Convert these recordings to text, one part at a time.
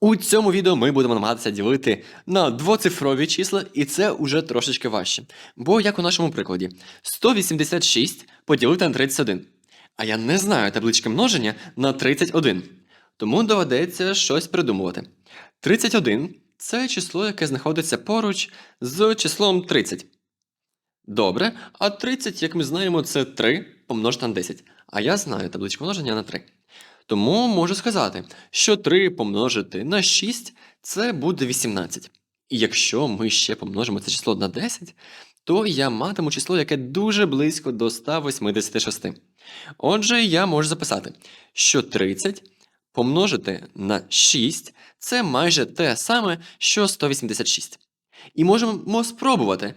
У цьому відео ми будемо намагатися ділити на двоцифрові числа, і це уже трошечки важче. Бо, як у нашому прикладі, 186 поділити на 31. А я не знаю таблички множення на 31. Тому доведеться щось придумувати. 31 це число, яке знаходиться поруч з числом 30. Добре, а 30, як ми знаємо, це 3 помножити на 10. А я знаю табличку множення на 3. Тому можу сказати, що 3 помножити на 6 це буде 18. І якщо ми ще помножимо це число на 10, то я матиму число, яке дуже близько до 186. Отже, я можу записати, що 30 помножити на 6 це майже те саме, що 186. І можемо спробувати.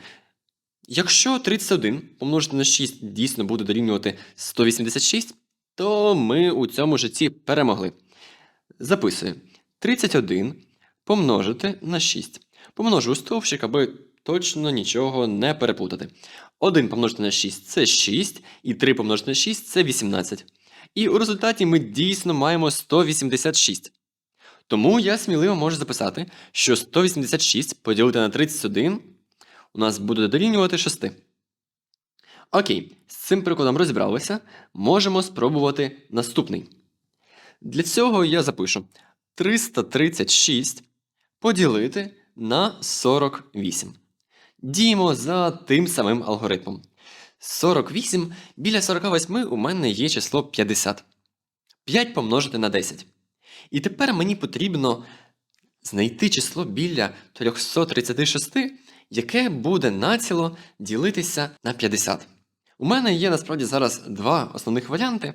Якщо 31 помножити на 6 дійсно буде дорівнювати 186, то ми у цьому житті перемогли. Записую. 31 помножити на 6. Помножу стовпчик, аби точно нічого не переплутати. 1 помножити на 6 це 6, і 3 помножити на 6 це 18. І у результаті ми дійсно маємо 186. Тому я сміливо можу записати, що 186 поділити на 31 у нас буде дорівнювати 6. Окей, з цим прикладом розібралися. Можемо спробувати наступний. Для цього я запишу 336 поділити на 48. Діємо за тим самим алгоритмом. 48 біля 48 у мене є число 50. 5 помножити на 10. І тепер мені потрібно знайти число біля 336, яке буде націло ділитися на 50. У мене є насправді зараз два основних варіанти.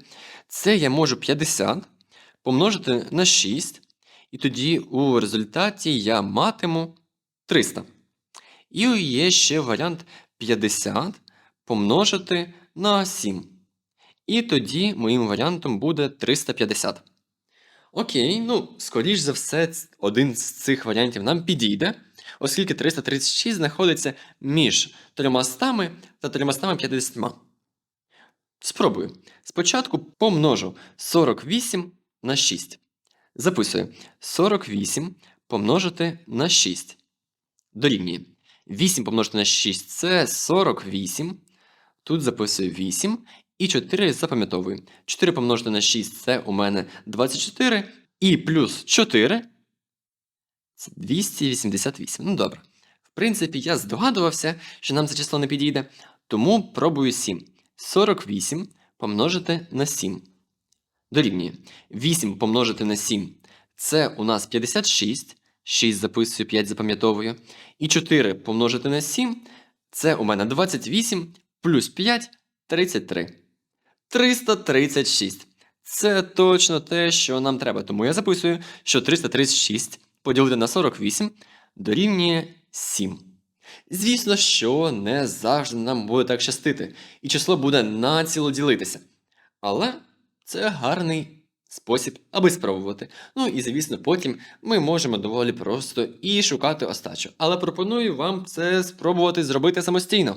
Це я можу 50 помножити на 6, і тоді у результаті я матиму 300. І є ще варіант 50 помножити на 7. І тоді моїм варіантом буде 350. Окей, ну, скоріш за все, один з цих варіантів нам підійде, оскільки 336 знаходиться між 300 та 350. Спробую. Спочатку помножу 48 на 6. Записую 48 помножити на 6. Дорівнює. 8 помножити на 6 це 48. Тут записую 8. І 4 запам'ятовую. 4 помножити на 6 це у мене 24. І плюс 4 це 288. Ну добре. В принципі, я здогадувався, що нам це число не підійде, тому пробую 7. 48 помножити на 7. Дорівнює. 8 помножити на 7 це у нас 56. 6 записую, 5 запам'ятовую. І 4 помножити на 7 це у мене 28 плюс 5 33. 336. Це точно те, що нам треба. Тому я записую, що 336 поділити на 48 дорівнює 7. Звісно, що не завжди нам буде так щастити, і число буде націло ділитися. Але це гарний спосіб, аби спробувати. Ну і звісно, потім ми можемо доволі просто і шукати остачу. Але пропоную вам це спробувати зробити самостійно.